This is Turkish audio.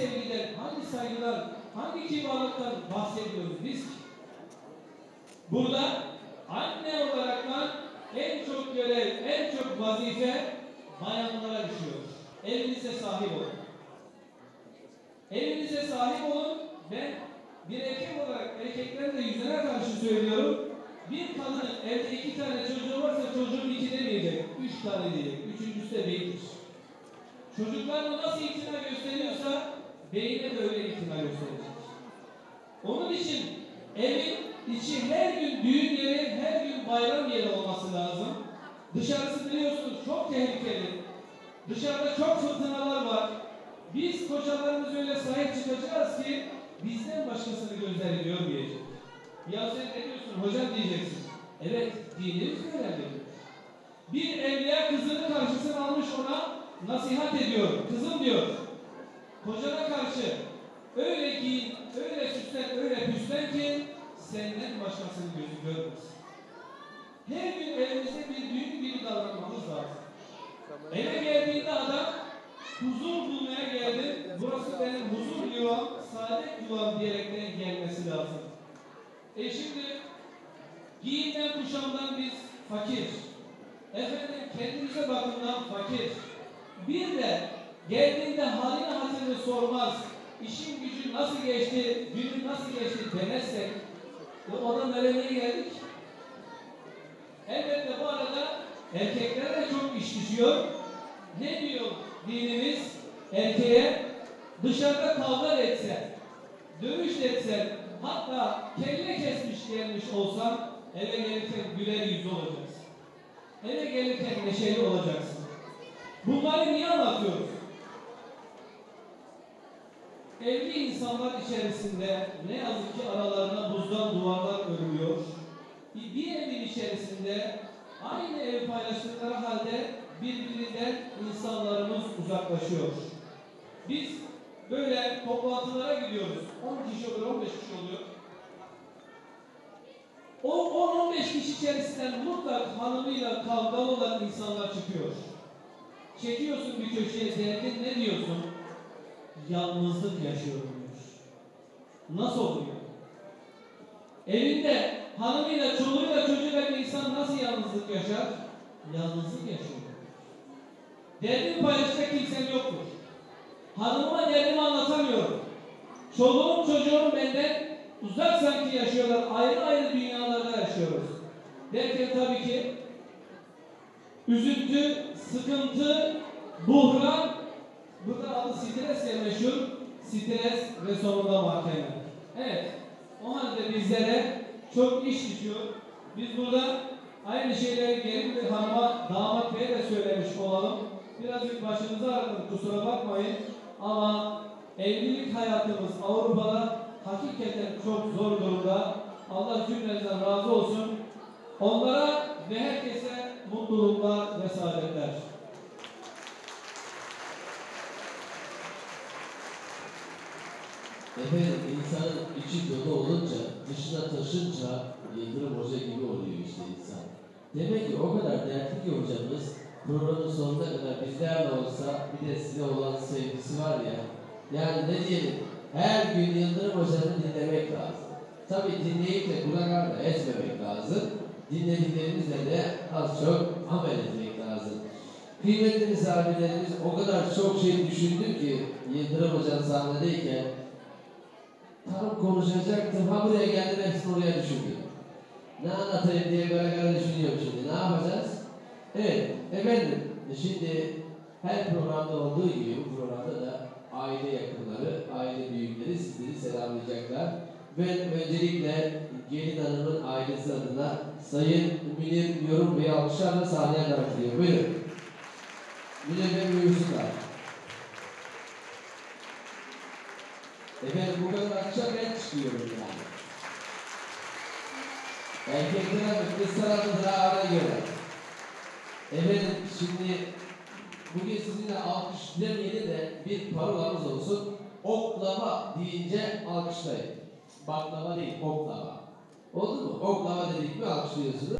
sevgiden, hangi saygıdan, hangi kibarlıktan bahsediyoruz biz? Burada anne olaraktan en çok görev, en çok vazife bayanlara düşüyor. Evinize sahip olun. Evinize sahip olun. Ben bir erkek olarak erkeklerin de yüzüne karşı söylüyorum. Bir kadının evde iki tane çocuğu varsa çocuğun iki demeyecek. Üç tane diyecek. Üçüncüsü de beyindir. Çocuklarına nasıl itina gösteriyorsa beyine de öyle itina gösterecek. Onun için evin içi her gün düğün yeri, her gün bayram yeri olması lazım. Dışarısı biliyorsunuz çok tehlikeli. Dışarıda çok fırtınalar var. Biz kocalarımız öyle sahip çıkacağız ki bizden başkasını gözleri görmeyecek. Ya sen ne diyorsun hocam diyeceksin. Evet dinimiz diyor. Bir evliya kızını karşısına almış ona nasihat ediyor. Kızım diyor. Kocana karşı öyle giyin, öyle süslen, öyle püslen ki senden başkasını gözü görmez. Her gün evimizde bir düğün gibi davranmamız lazım. Eve geldiğinde adam huzur bulmaya geldi. Burası benim huzur yuvam, saadet yuvam diyerekten gelmesi lazım. E şimdi giyimden kuşamdan biz fakir. Efendim kendimize bakımdan fakir. Bir de geldiğinde halini hatırını sormaz. İşin gücün nasıl geçti, günün nasıl geçti demezsek e o da nereye geldik? Elbette bu arada erkeklere de çok iş düşüyor. Ne diyor dinimiz erkeğe? Dışarıda kavga etsen, dövüş etsen, hatta kelle kesmiş gelmiş olsan eve gelirken güler yüzlü olacaksın. Eve gelirken neşeli olacaksın. Bunları niye anlatıyoruz? Evli insanlar içerisinde ne yazık ki aralarına buzdan duvarlar örülüyor. Bir evin içerisinde aynı ev paylaştıkları halde birbirinden insanlarımız uzaklaşıyor. Biz böyle toplantılara gidiyoruz. 10 kişi oluyor, 15 kişi oluyor. O 10-15 kişi içerisinden mutlak hanımıyla kavgalı olan insanlar çıkıyor. Çekiyorsun bir köşeye derdin ne diyorsun? Yalnızlık yaşıyorum diyor. Nasıl oluyor? Evinde hanımıyla, çoluğuyla, çocuğuyla bir insan nasıl yalnızlık yaşar? Yalnızlık yaşıyor. Derdimi paylaşacak kimsem yoktur. Hanımıma derdimi anlatamıyorum. Çoluğum, çocuğum benden uzak sanki yaşıyorlar. Ayrı ayrı dünyalarda yaşıyoruz. Derken tabii ki üzüntü, sıkıntı, buhran, burada adı stres ya meşhur, stres ve sonunda mahkeme. Evet, o halde bizlere çok iş düşüyor. Biz burada aynı şeyleri gelin ve hanıma, damat beye de söylemiş olalım. Birazcık başınızı ağrıdım, kusura bakmayın. Ama evlilik hayatımız Avrupa'da hakikaten çok zor durumda. Allah cümlenizden razı olsun. Onlara ve herkese mutluluklar ve saadetler. Efendim insanın içi dolu olunca, dışına taşınca Yıldırım Hoca gibi oluyor işte insan. Demek ki o kadar dertli ki hocamız programın sonuna kadar bizlerle olsa bir de size olan sevgisi var ya. Yani ne diyelim her gün Yıldırım Hoca'nı dinlemek lazım. Tabii dinleyip de kulak ardı etmemek lazım. Dinlediklerimizle de az çok amel etmek lazım. Kıymetli misafirlerimiz o kadar çok şey düşündü ki Yıldırım Hoca'nın sahnedeyken Tam konuşacaktım. Ha buraya geldim hepsini oraya düşündüm. Ne anlatayım diye böyle böyle düşünüyorum şimdi. Ne yapacağız? Evet. Efendim şimdi her programda olduğu gibi bu programda da aile yakınları, aile büyükleri sizleri selamlayacaklar. Ben öncelikle gelin hanımın ailesi adına Sayın Münir Yorum Bey'i alkışlarla sahneye davet ediyorum. Buyurun. Münir Bey buyursunlar. Efendim bu kadar akşam ben çıkıyorum yani. Erkekler mi kız tarafı daha ara göre. Efendim şimdi bugün sizinle alkış demeyelim de bir parolamız olsun. Oklava deyince alkışlayın. Baklava değil, oklava. Oldu mu? Oklava dedik mi alkışlıyorsunuz.